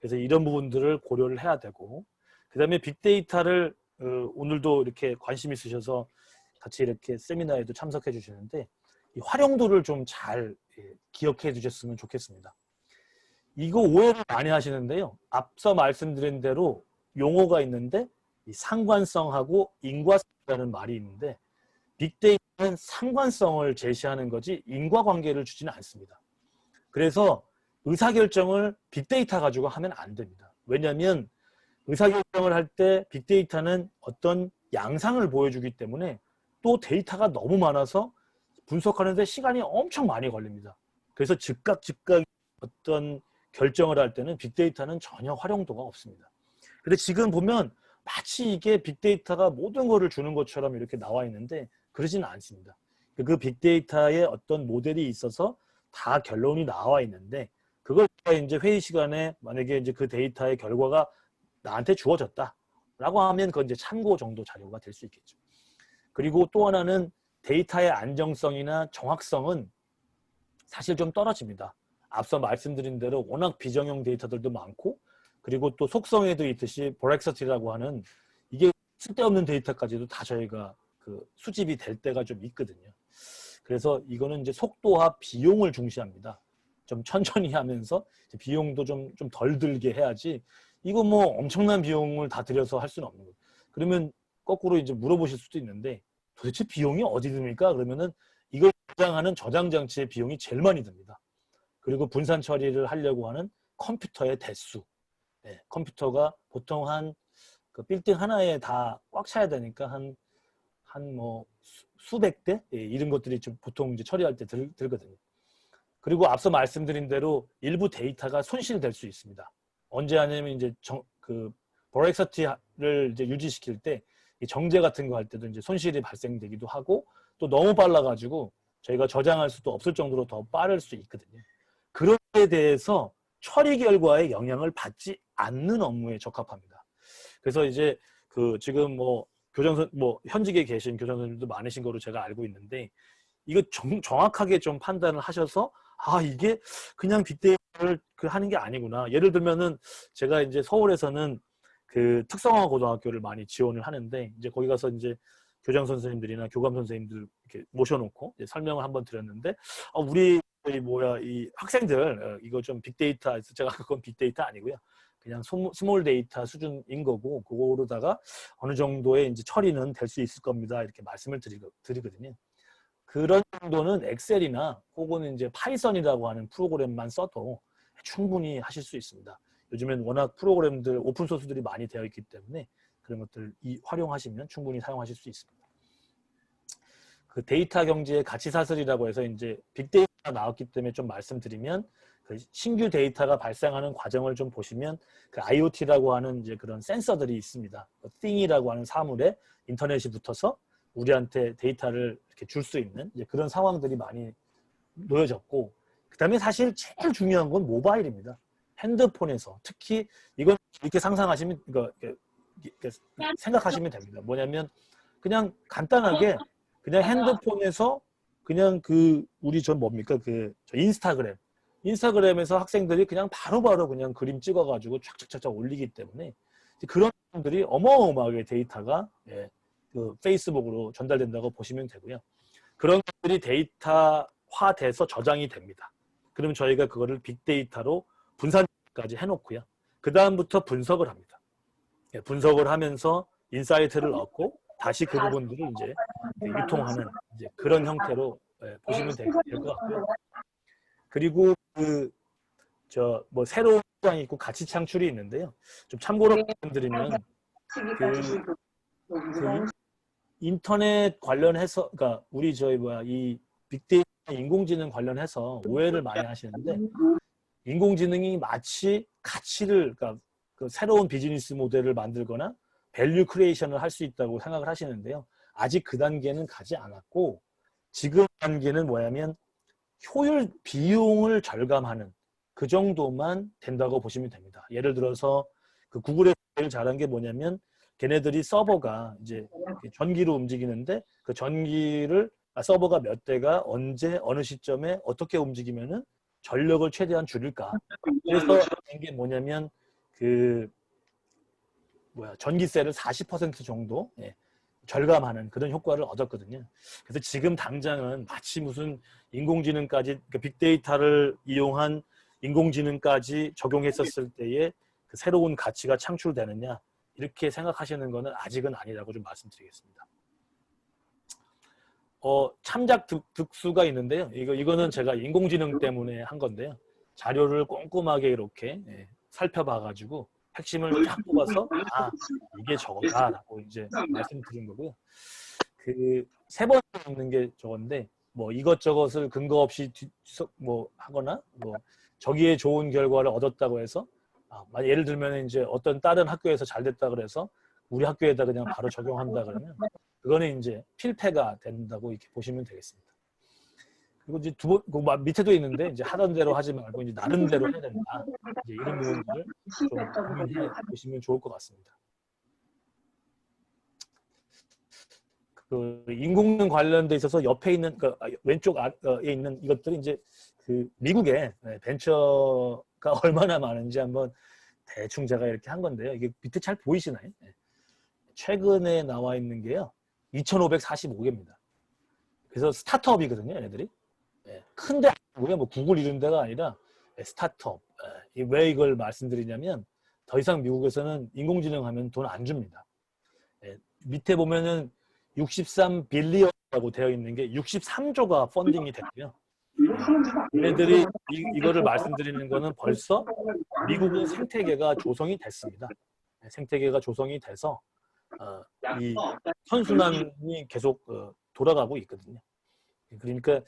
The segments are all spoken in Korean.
그래서 이런 부분들을 고려를 해야 되고 그 다음에 빅데이터를 어, 오늘도 이렇게 관심 있으셔서 같이 이렇게 세미나에도 참석해 주시는데 이 활용도를 좀 잘 기억해 두셨으면 좋겠습니다. 이거 오해를 많이 하시는데요. 앞서 말씀드린 대로 용어가 있는데 이 상관성하고 인과성이라는 말이 있는데 빅데이터는 상관성을 제시하는 거지 인과관계를 주지는 않습니다. 그래서 의사결정을 빅데이터 가지고 하면 안 됩니다. 왜냐하면 의사결정을 할 때 빅데이터는 어떤 양상을 보여주기 때문에 또 데이터가 너무 많아서 분석하는데 시간이 엄청 많이 걸립니다. 그래서 즉각 즉각 어떤 결정을 할 때는 빅데이터는 전혀 활용도가 없습니다. 근데 지금 보면 마치 이게 빅데이터가 모든 거를 주는 것처럼 이렇게 나와 있는데 그러지는 않습니다. 그 빅데이터의 어떤 모델이 있어서 다 결론이 나와 있는데 그걸 이제 회의 시간에 만약에 이제 그 데이터의 결과가 나한테 주어졌다라고 하면 그건 이제 참고 정도 자료가 될 수 있겠죠. 그리고 또 하나는 데이터의 안정성이나 정확성은 사실 좀 떨어집니다. 앞서 말씀드린 대로 워낙 비정형 데이터들도 많고 그리고 또 속성에도 있듯이 보렉서티라고 하는 이게 쓸데없는 데이터까지도 다 저희가 그 수집이 될 때가 좀 있거든요. 그래서 이거는 이제 속도와 비용을 중시합니다. 좀 천천히 하면서 비용도 좀 좀 덜 들게 해야지 이거 뭐 엄청난 비용을 다 들여서 할 수는 없는 거예요. 그러면 거꾸로 이제 물어보실 수도 있는데 도대체 비용이 어디 듭니까? 그러면은 이걸 저장하는 저장 장치의 비용이 제일 많이 듭니다. 그리고 분산 처리를 하려고 하는 컴퓨터의 대수. 네, 컴퓨터가 보통 한 그 빌딩 하나에 다 꽉 차야 되니까 한 한 뭐 수백 대 예, 이런 것들이 좀 보통 이제 처리할 때 들, 들거든요. 그리고 앞서 말씀드린 대로 일부 데이터가 손실될 수 있습니다. 언제 하냐면 이제 정, 그 보렉서티를 이제 유지시킬 때 정제 같은 거 할 때도 이제 손실이 발생되기도 하고 또 너무 빨라가지고 저희가 저장할 수도 없을 정도로 더 빠를 수 있거든요. 그런 데 대해서 처리 결과에 영향을 받지 않는 업무에 적합합니다. 그래서 이제 그 지금 뭐 교정선 뭐 현직에 계신 교정선생님도 많으신 거로 제가 알고 있는데 이거 정, 정확하게 좀 판단을 하셔서 아 이게 그냥 빅데이터를 그 하는 게 아니구나. 예를 들면은 제가 이제 서울에서는 그 특성화 고등학교를 많이 지원을 하는데 이제 거기 가서 이제 교장 선생님들이나 교감 선생님들 이렇게 모셔놓고 설명을 한번 드렸는데 어, 우리 이 뭐야 이 학생들 어, 이거 좀 빅데이터 제가 그건 빅데이터 아니고요. 그냥 스몰 데이터 수준인 거고 그거로다가 어느 정도의 이제 처리는 될 수 있을 겁니다. 이렇게 말씀을 드리거, 드리거든요. 그런 정도는 엑셀이나 혹은 이제 파이썬이라고 하는 프로그램만 써도 충분히 하실 수 있습니다. 요즘엔 워낙 프로그램들 오픈 소스들이 많이 되어 있기 때문에 그런 것들 이 활용하시면 충분히 사용하실 수 있습니다. 그 데이터 경제의 가치 사슬이라고 해서 이제 빅데이터가 나왔기 때문에 좀 말씀드리면 그 신규 데이터가 발생하는 과정을 좀 보시면 그 IoT라고 하는 이제 그런 센서들이 있습니다. 그 Thing이라고 하는 사물에 인터넷이 붙어서 우리한테 데이터를 이렇게 줄 수 있는 이제 그런 상황들이 많이 놓여졌고 그 다음에 사실 제일 중요한 건 모바일입니다. 핸드폰에서 특히 이건 이렇게 상상하시면 이거 이렇게 생각하시면 됩니다. 뭐냐면 그냥 간단하게 그냥 핸드폰에서 그냥 그 우리 전 뭡니까 그 인스타그램 인스타그램에서 학생들이 그냥 바로바로 바로 그냥 그림 찍어가지고 촥촥촥 올리기 때문에 그런 분들이 어마어마하게 데이터가 예, 그 페이스북으로 전달된다고 보시면 되고요. 그런 것들이 데이터화돼서 저장이 됩니다. 그럼 저희가 그거를 빅데이터로 분산까지 해놓고요. 그 다음부터 분석을 합니다. 예, 분석을 하면서 인사이트를 얻고 다시 그 부분들을 이제 유통하는 이제 그런 형태로 예, 보시면 될 것 같고요. 그리고 그 저 뭐 새로운 시장이 있고 가치 창출이 있는데요. 좀 참고로 말씀드리면 그, 그 인터넷 관련해서 그러니까 우리 저희 뭐야 이 빅데이터 인공지능 관련해서 오해를 많이 하시는데 인공지능이 마치 가치를 그러니까 그 새로운 비즈니스 모델을 만들거나 밸류 크리에이션을 할 수 있다고 생각을 하시는데요. 아직 그 단계는 가지 않았고 지금 단계는 뭐냐면 효율 비용을 절감하는 그 정도만 된다고 보시면 됩니다. 예를 들어서 그 구글의 제일 잘한 게 뭐냐면 걔네들이 서버가 이제 전기로 움직이는데 그 전기를 아, 서버가 몇 대가 언제 어느 시점에 어떻게 움직이면은 전력을 최대한 줄일까? 그래서 된게 뭐냐면 그 뭐야 전기세를 40% 정도 예, 절감하는 그런 효과를 얻었거든요. 그래서 지금 당장은 마치 무슨 인공지능까지 그러니까 빅데이터를 이용한 인공지능까지 적용했었을 때에 그 새로운 가치가 창출되느냐 이렇게 생각하시는 거는 아직은 아니라고 좀 말씀드리겠습니다. 어, 참작 득, 득수가 있는데요. 이거 이거는 제가 인공지능 때문에 한 건데요. 자료를 꼼꼼하게 이렇게 예, 살펴봐가지고 핵심을 쫙 뽑아서 아 이게 저거다라고 이제 말씀드린 거고요. 그 세번 읽는 게 저건데 뭐 이것저것을 근거 없이 뒤, 뭐 하거나 뭐 저기에 좋은 결과를 얻었다고 해서 예를 들면 이제 어떤 다른 학교에서 잘 됐다 그래서 우리 학교에다 그냥 바로 적용한다 그러면 그거는 이제 필패가 된다고 이렇게 보시면 되겠습니다. 그리고 이제 두 번, 그 밑에도 있는데 이제 하던 대로 하지 말고 이제 나름대로 해야 된다. 이제 이런 부분들을 좀 보시면 좋을 것 같습니다. 그 인공능 관련돼 있어서 옆에 있는 그 왼쪽에 있는 이것들이 이제 그 미국의 벤처가 얼마나 많은지 한번 대충 제가 이렇게 한 건데요. 이게 밑에 잘 보이시나요? 최근에 나와 있는 게요. 2,545개입니다. 그래서 스타트업이거든요, 얘네들이. 큰데 아니고요. 뭐 구글 이런 데가 아니라 스타트업. 왜 이걸 말씀드리냐면 더 이상 미국에서는 인공지능 하면 돈 안 줍니다. 밑에 보면은 63 빌리언이라고 되어 있는 게 63조가 펀딩이 됐고요. 얘네들이 이, 이거를 말씀드리는 거는 벌써 미국은 생태계가 조성이 됐습니다. 생태계가 조성이 돼서 어, 이 선순환이 계속 어, 돌아가고 있거든요. 그러니까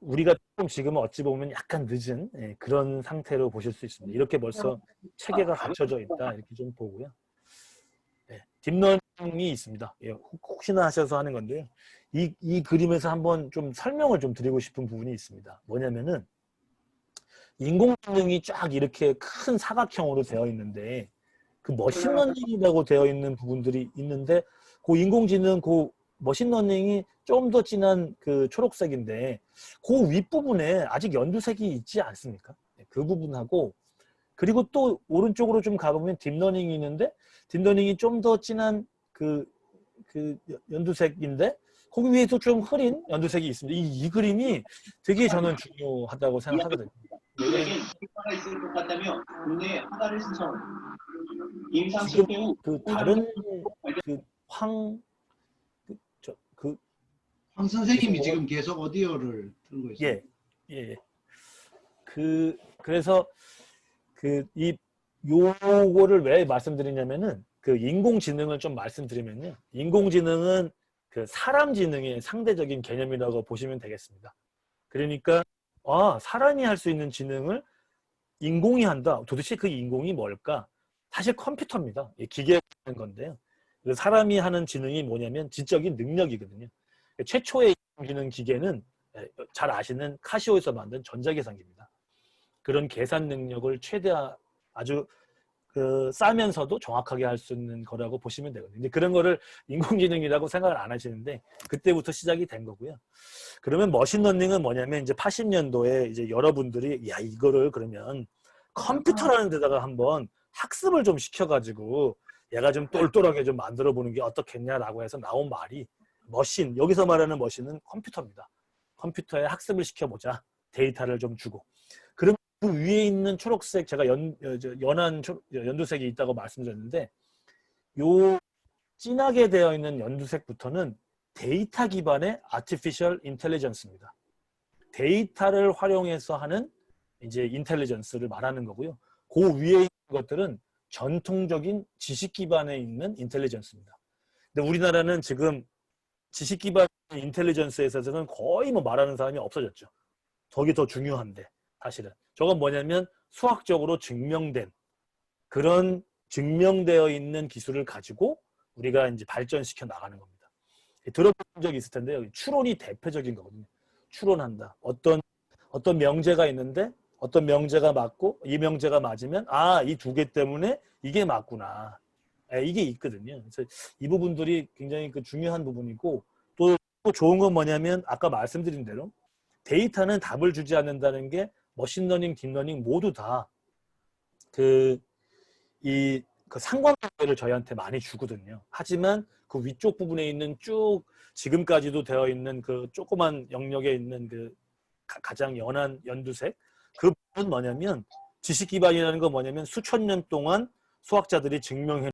우리가 좀 지금은 어찌 보면 약간 늦은 예, 그런 상태로 보실 수 있습니다. 이렇게 벌써 체계가 갖춰져 있다 이렇게 좀 보고요. 예, 딥러닝이 있습니다. 예, 혹시나 하셔서 하는 건데요. 이, 이 그림에서 한번 좀 설명을 좀 드리고 싶은 부분이 있습니다. 뭐냐면은 인공지능이 쫙 이렇게 큰 사각형으로 되어 있는데 그 머신러닝이라고 되어 있는 부분들이 있는데 그 인공지능 그 머신러닝이 좀 더 진한 그 초록색인데 그 윗부분에 아직 연두색이 있지 않습니까? 네, 그 부분하고 그리고 또 오른쪽으로 좀 가보면 딥러닝이 있는데 딥러닝이 좀 더 진한 그, 그 연두색인데 거기 위에도 좀 흐린 연두색이 있습니다. 이, 이 그림이 되게 저는 중요하다고 생각하거든요. 효과가 있을 것 같다며 국내에 허가를 신청. 임상 실패 후그 다른 그황 그, 저, 그, 황 선생님이 지금 계속 오디오를 틀고 있어요. 예, 예. 그, 그래서 그, 이, 요거를 왜 말씀드리냐면은 그 인공지능을 좀 말씀드리면요. 인공지능은 그 사람 지능의 상대적인 개념이라고 보시면 되겠습니다. 그러니까, 아, 사람이 할 수 있는 지능을 인공이 한다. 도대체 그 인공이 뭘까? 사실 컴퓨터입니다. 기계가 하는 건데요. 그래서 사람이 하는 지능이 뭐냐면 지적인 능력이거든요. 최초의 인공지능 기계는 잘 아시는 카시오에서 만든 전자계산기입니다. 그런 계산 능력을 최대한 아주 그 싸면서도 정확하게 할 수 있는 거라고 보시면 되거든요. 근데 그런 거를 인공지능이라고 생각을 안 하시는데 그때부터 시작이 된 거고요. 그러면 머신러닝은 뭐냐면 이제 80년도에 이제 여러분들이 야 이거를 그러면 컴퓨터라는 데다가 한번 학습을 좀 시켜가지고 얘가 좀 똘똘하게 좀 만들어 보는 게 어떻겠냐라고 해서 나온 말이 머신 여기서 말하는 머신은 컴퓨터입니다. 컴퓨터에 학습을 시켜보자 데이터를 좀 주고 그럼 그 위에 있는 초록색 제가 연 연한 초, 연두색이 있다고 말씀드렸는데 요 진하게 되어 있는 연두색부터는 데이터 기반의 artificial intelligence입니다. 데이터를 활용해서 하는 이제 인텔리전스를 말하는 거고요. 그 위에 있는 것들은 전통적인 지식 기반에 있는 인텔리전스입니다. 근데 우리나라는 지금 지식 기반 인텔리전스에 있어서는 거의 뭐 말하는 사람이 없어졌죠. 저게 더 중요한데 사실은 저건 뭐냐면 수학적으로 증명된 그런 증명되어 있는 기술을 가지고 우리가 이제 발전시켜 나가는 겁니다. 들어본 적이 있을 텐데요. 추론이 대표적인 거거든요. 추론한다. 어떤 어떤 명제가 있는데 어떤 명제가 맞고 이 명제가 맞으면 아 이 두 개 때문에 이게 맞구나. 예, 이게 있거든요. 그래서 이 부분들이 굉장히 그 중요한 부분이고 또 좋은 건 뭐냐면 아까 말씀드린 대로 데이터는 답을 주지 않는다는 게 머신러닝, 딥러닝 모두 다 그 이 그 상관관계를 저희한테 많이 주거든요. 하지만 그 위쪽 부분에 있는 쭉 지금까지도 되어 있는 그 조그만 영역에 있는 그 가- 가장 연한 연두색 그 부분은 뭐냐면 지식 기반이라는 건 뭐냐면 수천 년 동안 수학자들이 증명해